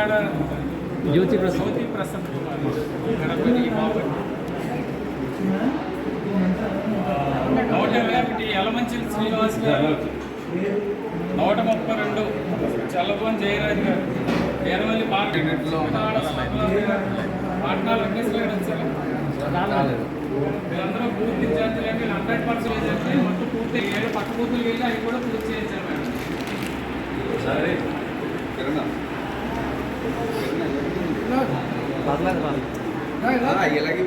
మునగాడ జ్యోతి ప్రసాద్. జ్యోతి ప్రసన్న కుమార్ గణపతి బాబు నూట ఇరవై ఒకటి యలమంచిలి శ్రీనివాస్ గారు నూట ముప్పై రెండు చల్లబోన్ జయరాజ్ గారు ఎరవల్లి పాటలో పాట్నా వెంకటేశ్వర గారు వచ్చారు. వీళ్ళందరూ పూర్తి విద్యార్థులే హండ్రెడ్ పర్సెంట్ చేస్తే మొత్తం పూర్తి ఏడు పక్క వెళ్ళి అవి కూడా పూర్తి పర్లేదు పర్లేదు ఇలాగే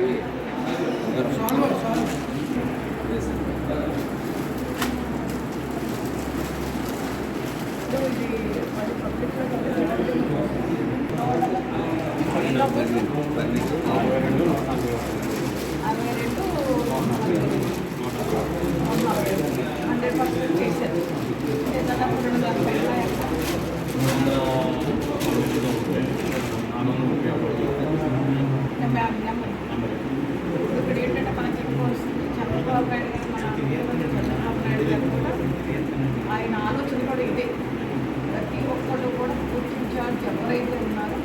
అరవై రెండు హండ్రెడ్ పర్సెంట్ చేశారు దాదాపు రెండు నలభై మ్యామ్ నెంబర్ ఇక్కడ ఏంటంటే మనం చెప్పుకోవాల్సింది చంద్రబాబు నాయుడు గారు మన ముఖ్యమంత్రి చంద్రబాబు నాయుడు గారు కూడా ఆయన కూడా ఇదే. ప్రతి ఒక్కళ్ళు కూడా పూర్తి ఎవరైతే ఉన్నారో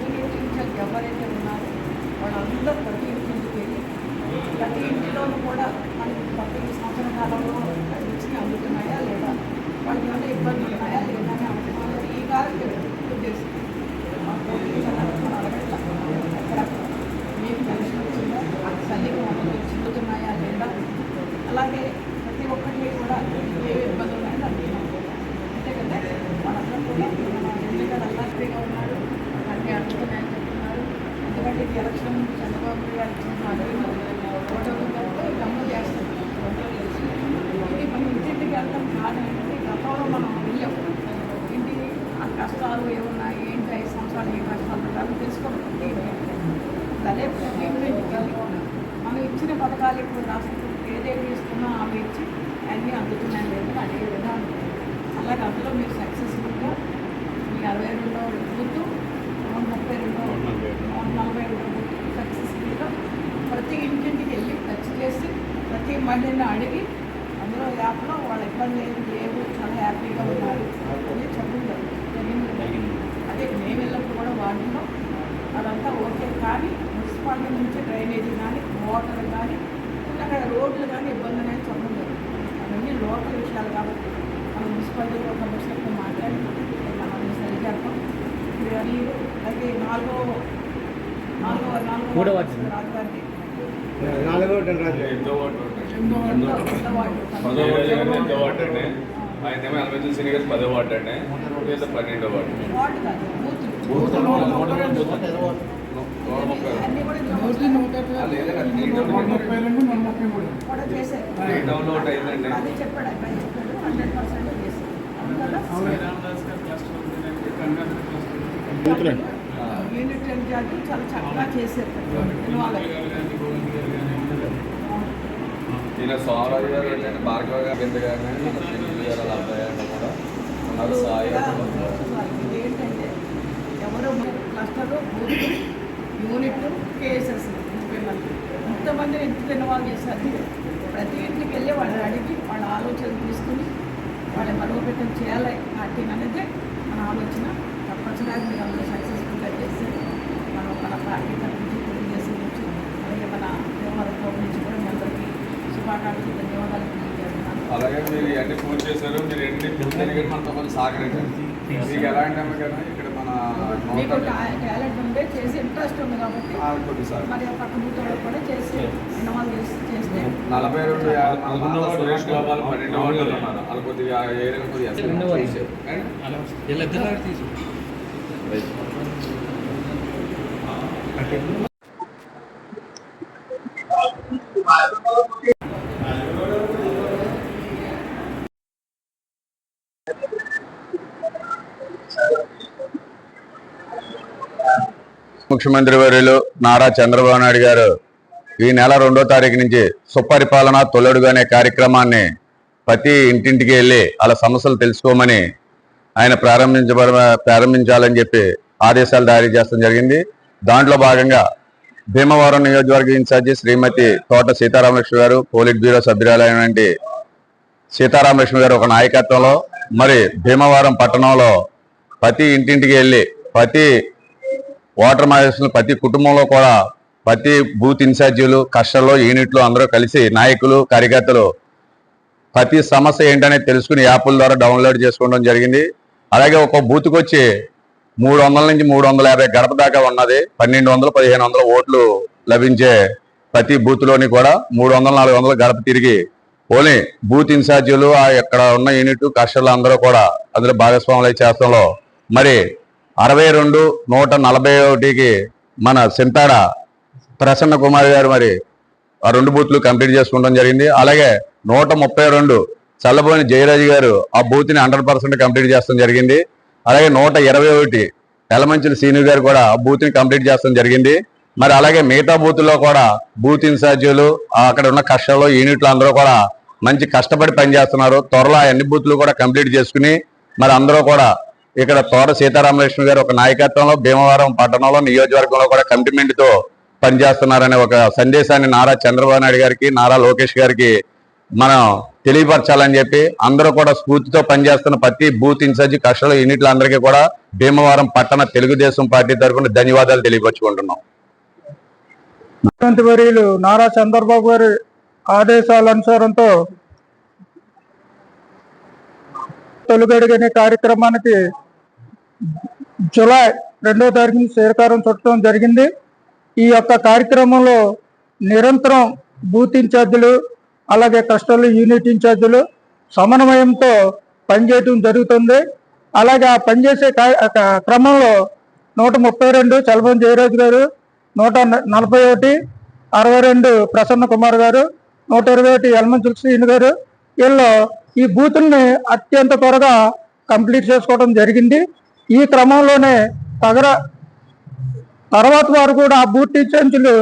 యూనిట్ ఎవరైతే ఉన్నారో వాళ్ళందరూ ప్రతి ఇంటికి వెళ్ళి ప్రతి ఇంటిలోనూ కూడా మనకి ప్రతి సంవత్సర కాలంలో ఇచ్చి అందుతున్నాయా లేదా? వాళ్ళకి ఏమైనా ఇబ్బందులు ఉన్నాయా లేదా అని అడుగుతున్నారు ఈ కాలం ఉద్దేశం మా పోటీ మనం అడగట్లా ఎక్కడ మీకు పెన్షన్ వచ్చిందా తల్లికి వందలు చెందుతున్నాయా లేదా అలాగే ప్రతి ఒక్కరికి కూడా ఏ ఇబ్బందులు ఉన్నాయో అడుగుతున్నాం అంతే కదా వాళ్ళందరూ కూడా మన ఎన్నికల అల్లాస్ట్రీగా అన్ని అన్నీ చెప్తున్నారు. ఎందుకంటే ఈ ఎలక్షన్ చంద్రబాబు గారు ఇచ్చిన పదవి ఓటమితో చేస్తున్నారు ఇది మనం ఇంటింటికి వెళ్తాం కాదంటే గతంలో మనం వెళ్ళాం ఇంటి ఆ కష్టాలు ఏమున్నాయి ఏంటి ఐదు సంవత్సరాలు ఏ కష్టాలు అవి తెలుసుకోవాలి అదే ప్రతి ఇంటికి వెళ్ళి మనం ఇచ్చిన పథకాలు ఇప్పుడు రాష్ట్రం ఏదేమి ఇస్తున్నా అవి ఇచ్చి అన్నీ అందుతున్నాయి లేదని అడిగే విధానం అలాగే అందులో మీరు సక్సెస్ మీ అరవై రెండో బుద్ధు నూట ముప్పై రెండో నూట నలభై సక్సెస్ఫుల్గా ప్రతి ఇంటింటికి వెళ్ళి టచ్ చేసి ప్రతి మహిళని అడిగి అందులో యాప్లో వాళ్ళ ఇబ్బంది ఏమి లేవు చాలా హ్యాపీగా ఉన్నారు అని చెప్పడం జరిగింది. అదే మేము వెళ్ళినప్పుడు కూడా వాటిలో అదంతా ఓకే. కానీ మున్సిపాలిటీ నుంచి డ్రైనేజీ కానీ వాటర్ కానీ అక్కడ రోడ్లు కానీ ఇబ్బంది అనేది చెప్పడం జరుగుతుంది అవన్నీ లోకల్ విషయాలు కాబట్టి మనం మున్సిపాలిటీలో కమిషనర్తో మాట్లాడి మనం సరి ఇవన్నీ అలాగే నాలుగో నాలుగో నాలుగో. రాజధాని. నాలుగో. పదో ఎంతో వార్డు అండి ఆయన ఏమో ఎలమంచి శ్రీ గారు పదో వార్డు అండి లేదా పన్నెండో వార్డు. అయిందండి. అదే చెప్పాడు అబ్బాయి చెప్పాడు హండ్రెడ్ పర్సెంట్ చేశారు అందువల్ల శ్రీరామదాస్ గారు చాలా చక్కగా చేశారు. ఈయన సోమరాజు గారు భార్గవ గారు కింద గారు అబ్బాయి కూడా సాయి ఇది ఏంటంటే ఎవరు క్లస్టర్ యూనిట్ కేసెస్ ముప్పై మంది ఇంతమందిని ఎంత ఇన్వాల్వ్ చేశారు ప్రతి ఇంటికి వెళ్ళి వాళ్ళని అడిగి వాళ్ళ ఆలోచనలు తీసుకుని వాళ్ళ బలోపేతం చేయాలి పార్టీని అనేది మన ఆలోచన తప్పనిసరిగా మీరు అందరూ సక్సెస్ఫుల్గా చేసి మనం మన పార్టీ తరఫు నుంచి తెలుగుదేశం నుంచి అలాగే మన దేవాలయం తరఫు నుంచి కూడా మీ అందరికీ శుభాకాంక్షలు ధన్యవాదాలు తెలియజేస్తున్నాను అలాగే మీరు ఇవన్నీ పూర్తి చేశారు మీరు ఎన్ని తిరిగి మనతో కొంచెం సహకరించారు. మీకు ఎలాంటి అమ్మగారు ఇక్కడ మన మీకు టాలెంట్ ఉంటే చేసి ఇంట్రెస్ట్ ఉంది కాబట్టి మరి పక్క బూతోళ్ళు కూడా చేసి చేస్తే. నలభై రెండు సురేష్ గోపాల్ పన్నెండు వాళ్ళు ఉన్నారు వాళ్ళు కొద్దిగా ఏరియా కొద్దిగా రెండో వార్డు. చేశారు. అండ్ వీళ్ళిద్దరు తీసు ముఖ్యమంత్రి వర్యులు నారా చంద్రబాబు నాయుడు గారు ఈ నెల రెండో తారీఖు నుంచి సుపరిపాలన తొలడుగు అనే కార్యక్రమాన్ని ప్రతి ఇంటింటికి వెళ్ళి వాళ్ళ సమస్యలు తెలుసుకోమని ఆయన ప్రారంభించబడ ప్రారంభించాలని చెప్పి ఆదేశాలు జారీ చేస్తాం జరిగింది. దాంట్లో భాగంగా భీమవరం నియోజకవర్గ ఇన్ఛార్జి శ్రీమతి తోట సీతారామలక్ష్మి గారు పోలిట్ బ్యూరో సభ్యురాలైనటువంటి సీతారామలక్ష్మి గారు ఒక నాయకత్వంలో మరి భీమవరం పట్టణంలో ప్రతి ఇంటింటికి వెళ్ళి ప్రతి ఓటర్ మహేష్లు ప్రతి కుటుంబంలో కూడా ప్రతి బూత్ ఇన్ఛార్జీలు కష్టంలో యూనిట్లు అందరూ కలిసి నాయకులు కార్యకర్తలు ప్రతి సమస్య ఏంటనేది తెలుసుకుని యాప్ల ద్వారా డౌన్లోడ్ చేసుకోవడం జరిగింది. అలాగే ఒక బూత్కి వచ్చి మూడు వందల నుంచి మూడు వందల యాభై గడప దాకా ఉన్నది. పన్నెండు వందలు పదిహేను వందల ఓట్లు లభించే ప్రతి బూత్లోని కూడా మూడు వందల నాలుగు వందల గడప తిరిగి ఓన్లీ బూత్ ఇన్ఛార్జీలు ఆ ఇక్కడ ఉన్న యూనిట్ కష్టలు అందరూ కూడా అందులో భాగస్వాములు అయి మరి అరవై రెండు నూట నలభై ఒకటికి మన సింతాడ ప్రసన్న కుమార్ గారు మరి ఆ రెండు బూత్లు కంప్లీట్ చేసుకోవడం జరిగింది. అలాగే నూట ముప్పై రెండు చల్లబోని జయరాజు గారు ఆ బూత్ని హండ్రెడ్ పర్సెంట్ కంప్లీట్ చేస్తాం జరిగింది. అలాగే నూట ఇరవై ఒకటి ఎలమంచుల సీను గారు కూడా ఆ బూత్ని కంప్లీట్ చేస్తాం జరిగింది. మరి అలాగే మిగతా బూత్లో కూడా బూత్ ఇన్ఛార్జీలు అక్కడ ఉన్న కష్టాలు యూనిట్లు అందరూ కూడా మంచి కష్టపడి పనిచేస్తున్నారు. త్వరలో ఆ అన్ని బూత్లు కూడా కంప్లీట్ చేసుకుని మరి అందరూ కూడా ఇక్కడ తోట సీతారామలక్ష్మి గారు ఒక నాయకత్వంలో భీమవరం పట్టణంలో నియోజకవర్గంలో కూడా కమిట్మెంట్తో పనిచేస్తున్నారనే ఒక సందేశాన్ని నారా చంద్రబాబు నాయుడు గారికి నారా లోకేష్ గారికి మనం తెలియపరచాలని చెప్పి అందరూ కూడా స్ఫూర్తితో పనిచేస్తున్న ప్రతి బూత్ ఇన్ఛార్జి కష్టాల యూనిట్ల అందరికీ కూడా భీమవరం పట్టణ తెలుగుదేశం పార్టీ తరఫున ధన్యవాదాలు తెలియపరుచుకుంటున్నాం. వర్యులు నారా చంద్రబాబు గారి ఆదేశాల అనుసారంతో తొలుగడిగనే కార్యక్రమానికి జులై రెండవ తారీఖున శ్రీకారం చుట్టడం జరిగింది. ఈ యొక్క కార్యక్రమంలో నిరంతరం బూత్ ఇన్ఛార్జీలు అలాగే కస్టల్ యూనిట్ ఇన్ఛార్జీలు సమన్వయంతో పనిచేయటం జరుగుతుంది. అలాగే ఆ పనిచేసే క్రమంలో నూట ముప్పై రెండు చలపతి జయరాజు గారు నూట నలభై ఒకటి అరవై రెండు ప్రసన్న కుమార్ గారు నూట ఇరవై ఒకటి యల్మంచుల శ్రీను గారు వీళ్ళు ఈ బూతుల్ని అత్యంత త్వరగా కంప్లీట్ చేసుకోవడం జరిగింది. ఈ క్రమంలోనే తగర తర్వాత వారు కూడా ఆ బూత్ టీచర్లు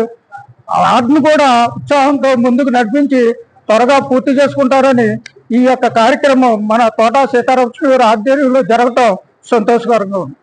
వాటిని కూడా ఉత్సాహంతో ముందుకు నడిపించి త్వరగా పూర్తి చేసుకుంటారని ఈ యొక్క కార్యక్రమం మన తోటా సీతారామకృష్ణ గారి ఆధ్వర్యంలో జరగటం సంతోషకరంగా ఉంది.